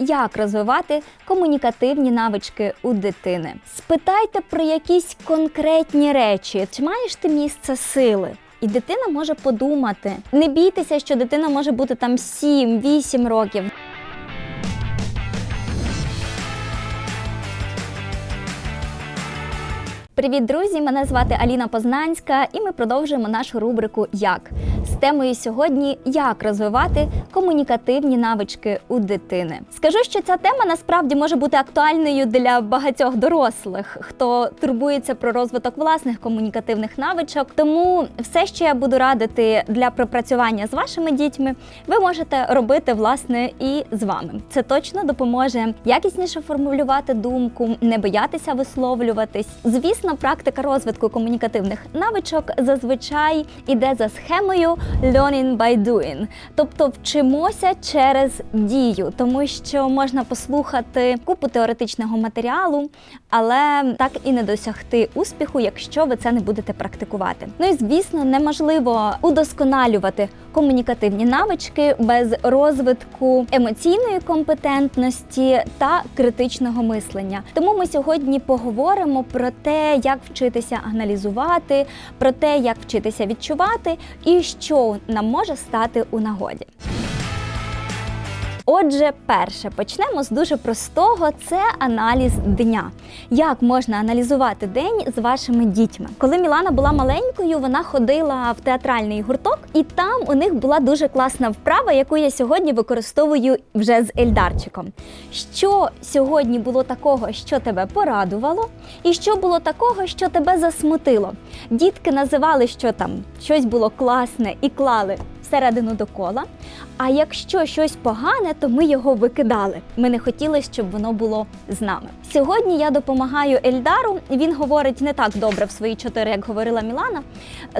Як розвивати комунікативні навички у дитини? Спитайте про якісь конкретні речі, чи маєш ти місце сили? І дитина може подумати. Не бійтеся, що дитина може бути там 7-8 років. Привіт, друзі! Мене звати Аліна Познанська, і ми продовжуємо нашу рубрику Як з темою сьогодні як розвивати комунікативні навички у дитини. Скажу, що ця тема насправді може бути актуальною для багатьох дорослих, хто турбується про розвиток власних комунікативних навичок. Тому все, що я буду радити для пропрацювання з вашими дітьми, ви можете робити власне і з вами. Це точно допоможе якісніше формулювати думку, не боятися висловлюватись. Звісно, практика розвитку комунікативних навичок зазвичай іде за схемою learning by doing, тобто вчимося через дію, тому що можна послухати купу теоретичного матеріалу, але так і не досягти успіху, якщо ви це не будете практикувати. Ну і звісно, неможливо удосконалювати комунікативні навички без розвитку емоційної компетентності та критичного мислення. Тому ми сьогодні поговоримо про те, як вчитися аналізувати, про те, як вчитися відчувати і що нам може стати у нагоді. Отже, перше почнемо з дуже простого: це аналіз дня. Як можна аналізувати день з вашими дітьми? Коли Мілана була маленькою, вона ходила в театральний гурток, і там у них була дуже класна вправа, яку я сьогодні використовую вже з Ельдарчиком. Що сьогодні було такого, що тебе порадувало, і що було такого, що тебе засмутило? Дітки називали, що там щось було класне і клали всередину до кола. А якщо щось погане, то ми його викидали. Ми не хотіли, щоб воно було з нами. Сьогодні я допомагаю Ельдару. Він говорить не так добре в свої чотири, як говорила Мілана.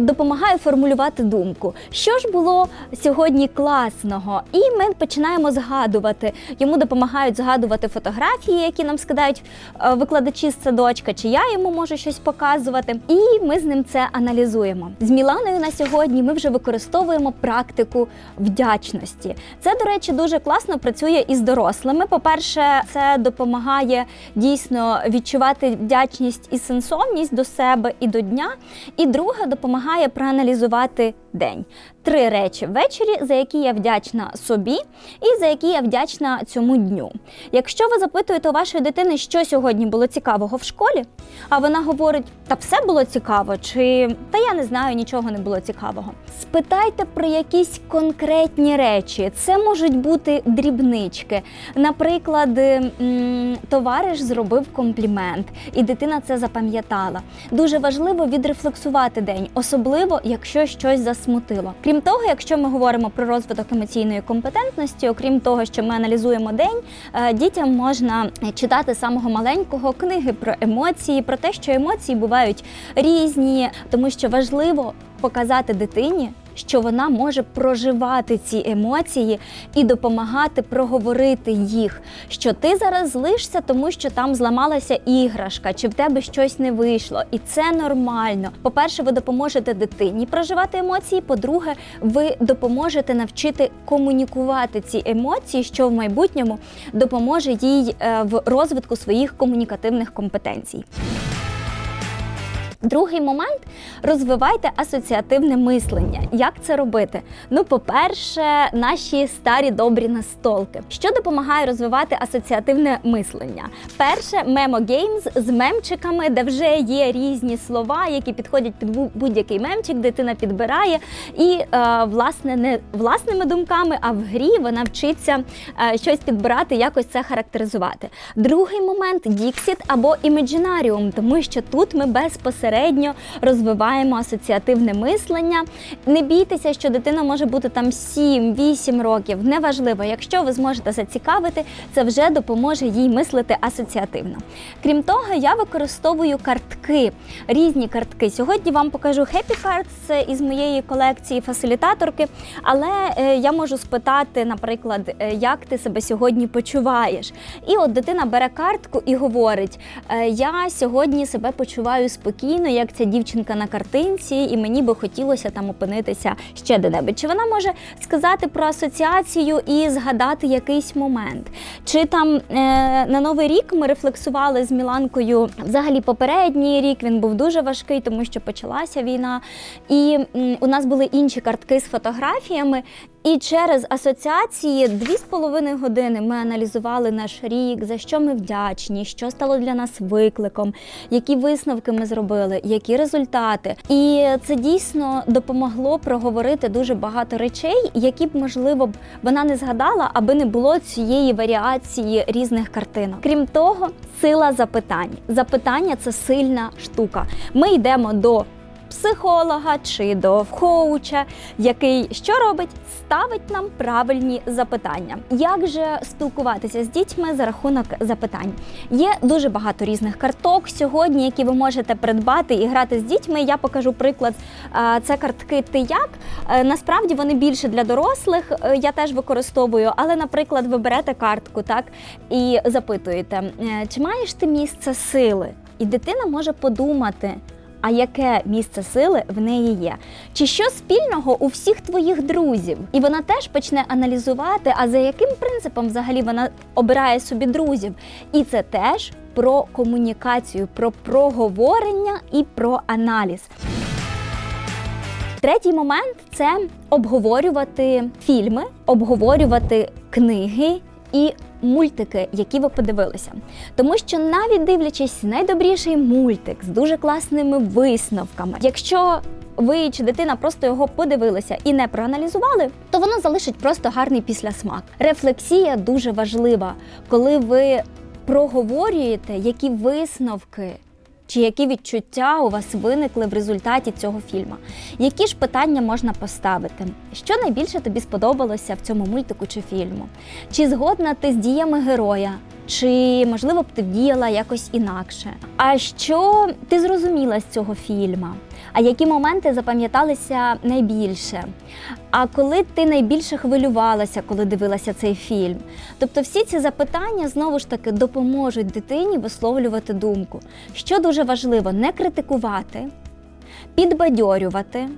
Допомагаю формулювати думку. Що ж було сьогодні класного? І ми починаємо згадувати. Йому допомагають згадувати фотографії, які нам скидають е, викладачі з садочка, чи я йому можу щось показувати. І ми з ним це аналізуємо. З Міланою на сьогодні ми вже використовуємо практику вдячності. Це, до речі, дуже класно працює із дорослими. По-перше, це допомагає дійсно відчувати вдячність і сенсовність до себе і до дня. І друге, допомагає проаналізувати день. Три речі ввечері, за які я вдячна собі, і за які я вдячна цьому дню. Якщо ви запитуєте у вашої дитини, що сьогодні було цікавого в школі, а вона говорить, та все було цікаво, чи та я не знаю, нічого не було цікавого. Спитайте про якісь конкретні речі. Це можуть бути дрібнички. Наприклад, товариш зробив комплімент, і дитина це запам'ятала. Дуже важливо відрефлексувати день, особливо якщо щось засмутило. Крім того, якщо ми говоримо про розвиток емоційної компетентності, окрім того, що ми аналізуємо день, е, дітям можна читати з самого маленького книги про емоції, про те, що емоції бувають різні, тому що важливо показати дитині. Що вона може проживати ці емоції і допомагати проговорити їх. Що ти зараз злишся, тому що там зламалася іграшка, чи в тебе щось не вийшло, і це нормально. По-перше, ви допоможете дитині проживати емоції. По-друге, ви допоможете навчити комунікувати ці емоції, що в майбутньому допоможе їй е, в розвитку своїх комунікативних компетенцій. Другий момент розвивайте асоціативне мислення. Як це робити? Ну, по-перше, наші старі добрі настолки. Що допомагає розвивати асоціативне мислення? Перше мемо геймс з мемчиками, де вже є різні слова, які підходять під будь-який мемчик, дитина підбирає. І е, власне не власними думками, а в грі вона вчиться е, щось підбирати, якось це характеризувати. Другий момент Dixit або Imaginarium, тому що тут ми безпосередньо розвиваємо асоціативне мислення. Не бійтеся, що дитина може бути там 7-8 років. Неважливо, якщо ви зможете зацікавити, це вже допоможе їй мислити асоціативно. Крім того, я використовую картки, різні картки. Сьогодні вам покажу Happy Cards із моєї колекції фасилітаторки, але е, я можу спитати, наприклад, е, як ти себе сьогодні почуваєш. І от дитина бере картку і говорить: е, Я сьогодні себе почуваю спокійно. Постійно, як ця дівчинка на картинці, і мені би хотілося там опинитися ще де-небудь. Чи вона може сказати про асоціацію і згадати якийсь момент? Чи там е, на новий рік ми рефлексували з Міланкою взагалі попередній рік? Він був дуже важкий, тому що почалася війна. І м, у нас були інші картки з фотографіями. І через асоціації дві з половиною години ми аналізували наш рік, за що ми вдячні, що стало для нас викликом, які висновки ми зробили, які результати. І це дійсно допомогло проговорити дуже багато речей, які б можливо б вона не згадала, аби не було цієї варіації різних картинок. Крім того, сила запитань. Запитання це сильна штука. Ми йдемо до психолога чи до коуча, який що робить? Ставить нам правильні запитання. Як же спілкуватися з дітьми за рахунок запитань? Є дуже багато різних карток сьогодні, які ви можете придбати і грати з дітьми. Я покажу приклад. Це картки Ти як. Е, Насправді вони більше для дорослих. е, Я теж використовую, але, наприклад, ви берете картку, так і запитуєте, е, чи маєш ти місце сили? І дитина може подумати. А яке місце сили в неї є? Чи що спільного у всіх твоїх друзів? І вона теж почне аналізувати, а за яким принципом взагалі вона обирає собі друзів? І це теж про комунікацію, про проговорення і про аналіз. Третій момент це обговорювати фільми, обговорювати книги і мультики, які ви подивилися. Тому що навіть дивлячись найдобріший мультик з дуже класними висновками, якщо ви чи дитина просто його подивилися і не проаналізували, то воно залишить просто гарний післясмак. Рефлексія дуже важлива, коли ви проговорюєте, які висновки чи які відчуття у вас виникли в результаті цього фільму? Які ж питання можна поставити? Що найбільше тобі сподобалося в цьому мультику чи фільму? Чи згодна ти з діями героя? Чи можливо б ти діяла якось інакше? А що ти зрозуміла з цього фільму? А які моменти запам'яталися найбільше? А коли ти найбільше хвилювалася, коли дивилася цей фільм? Тобто, всі ці запитання знову ж таки допоможуть дитині висловлювати думку. Що дуже важливо, не критикувати, підбадьорювати.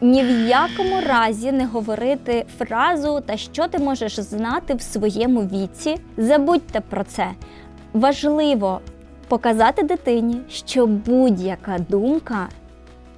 Ні в якому разі не говорити фразу та що ти можеш знати в своєму віці. Забудьте про це. Важливо показати дитині, що будь-яка думка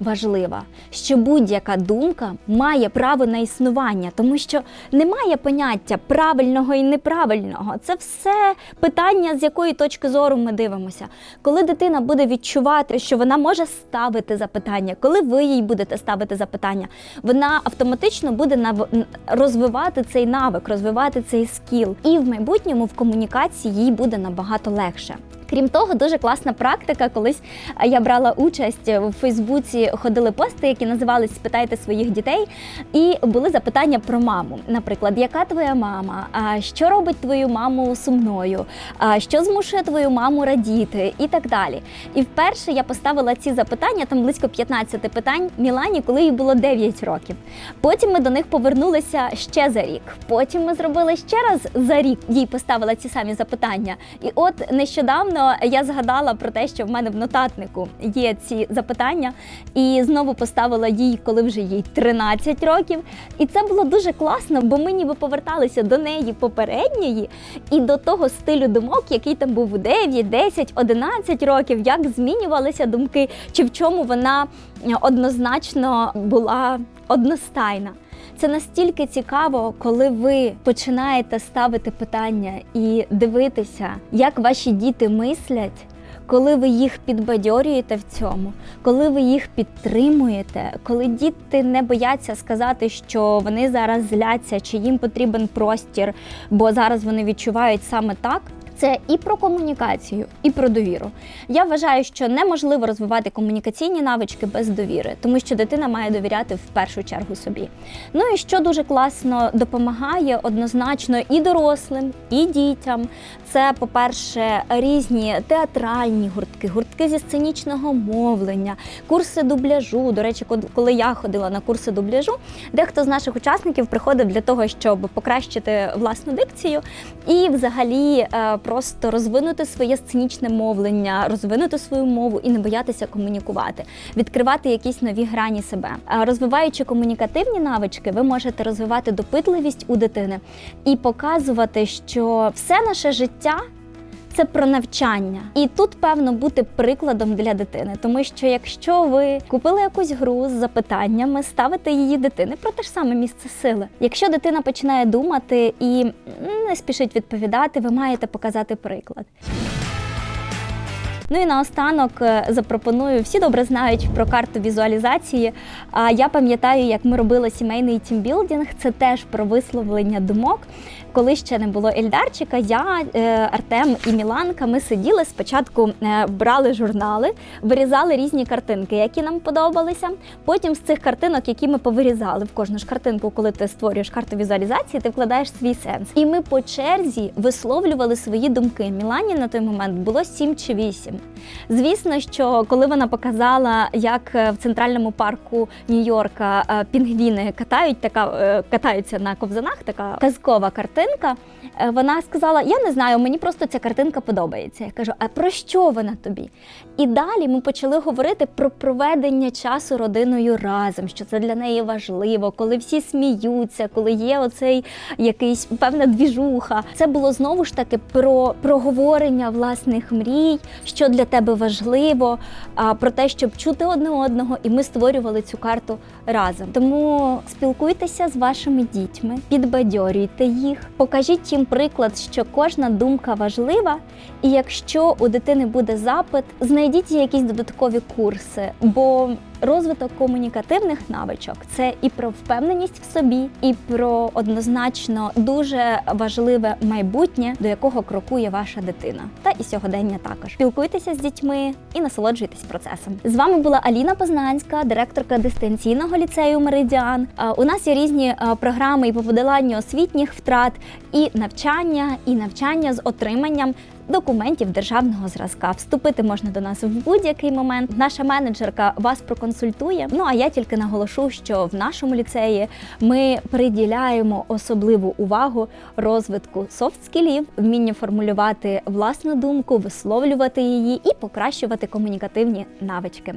важлива, що будь-яка думка має право на існування, тому що немає поняття правильного і неправильного. Це все питання, з якої точки зору ми дивимося. Коли дитина буде відчувати, що вона може ставити запитання, коли ви їй будете ставити запитання, вона автоматично буде розвивати цей навик, розвивати цей скіл. І в майбутньому в комунікації їй буде набагато легше. Крім того, дуже класна практика. Колись е, я брала участь у Фейсбуці, ходили пости, які називались Спитайте своїх дітей, і були запитання про маму. Наприклад, яка твоя мама? Що робить твою маму сумною? Що змушує твою маму радіти? І так далі. І вперше я поставила ці запитання, там близько 15 питань Мілані, коли їй було 9 років. Потім ми до них повернулися ще за рік. Потім ми зробили ще раз за рік. Їй поставила ці самі запитання. І от нещодавно я згадала про те, що в мене в нотатнику є ці запитання, і знову поставила їй, коли вже їй 13 років. І це було дуже класно, бо ми ніби поверталися до неї попередньої і до того стилю думок, який там був у 9, 10, 11 років, як змінювалися думки, чи в чому вона е, однозначно була одностайна. Це настільки цікаво, коли ви починаєте ставити питання і дивитися, як ваші діти мислять. Коли ви їх підбадьорюєте в цьому, коли ви їх підтримуєте, коли діти не бояться сказати, що вони зараз зляться, чи їм потрібен простір, бо зараз вони відчувають саме так. Це і про комунікацію, і про довіру. Я вважаю, що неможливо розвивати комунікаційні навички без довіри, тому що дитина має довіряти в першу чергу собі. Ну і що дуже класно допомагає однозначно і дорослим, і дітям. Це, по-перше, різні театральні гуртки, гуртки зі сценічного мовлення, курси дубляжу. До речі, коли я ходила на курси дубляжу, дехто з наших учасників приходив для того, щоб покращити власну дикцію і взагалі е, просто розвинути своє сценічне мовлення, розвинути свою мову і не боятися комунікувати, відкривати якісь нові грані себе. Розвиваючи комунікативні навички, ви можете розвивати допитливість у дитини і показувати, що все наше життя. Це про навчання, і тут певно бути прикладом для дитини, тому що якщо ви купили якусь гру з запитаннями, ставите її дитини про те ж саме місце сили. Якщо дитина починає думати і не спішить відповідати, ви маєте показати приклад. Ну і наостанок е, запропоную, всі добре знають про карту візуалізації. А я пам'ятаю, як ми робили сімейний тімбілдинг, це теж про висловлення думок. Коли ще не було Ельдарчика, я, е, Артем і Міланка, ми сиділи спочатку, е, брали журнали, вирізали різні картинки, які нам подобалися. Потім з цих картинок, які ми повирізали в кожну ж картинку, коли ти створюєш карту візуалізації, ти вкладаєш свій сенс. І ми по черзі висловлювали свої думки. Мілані на той момент було 7 чи 8. Звісно, що коли вона показала, як е, в центральному парку Нью-Йорка пінгвіни катають, така катаються на ковзанах, така казкова картинка. е, Вона сказала: Я не знаю, мені просто ця картинка подобається. Я кажу, а про що вона тобі? І далі ми почали говорити про проведення часу родиною разом, що це для неї важливо, коли всі сміються, коли є оцей якийсь певна двіжуха. Це було знову ж таки про проговорення власних мрій, що для тебе важливо, про те, щоб чути одне одного, і ми створювали цю карту разом. Тому спілкуйтеся з вашими дітьми, підбадьорюйте їх, покажіть їм приклад, що кожна думка важлива, і якщо у дитини буде запит, знайдіть якісь додаткові курси, бо розвиток комунікативних навичок це і про впевненість в собі, і про однозначно дуже важливе майбутнє, до якого крокує ваша дитина, та і сьогодення також. Спілкуйтеся з дітьми і насолоджуйтесь процесом. З вами була Аліна Познанська, директорка дистанційного ліцею Меридіан. У нас є різні програми і по подоланню освітніх втрат, і навчання, і навчання з отриманням документів державного зразка. Вступити можна до нас в будь-який момент. Наша менеджерка вас проконсультує. Ну а я тільки наголошу, що в нашому ліцеї ми приділяємо особливу увагу розвитку софт-скілів, вміння формулювати власну думку, висловлювати її і покращувати комунікативні навички.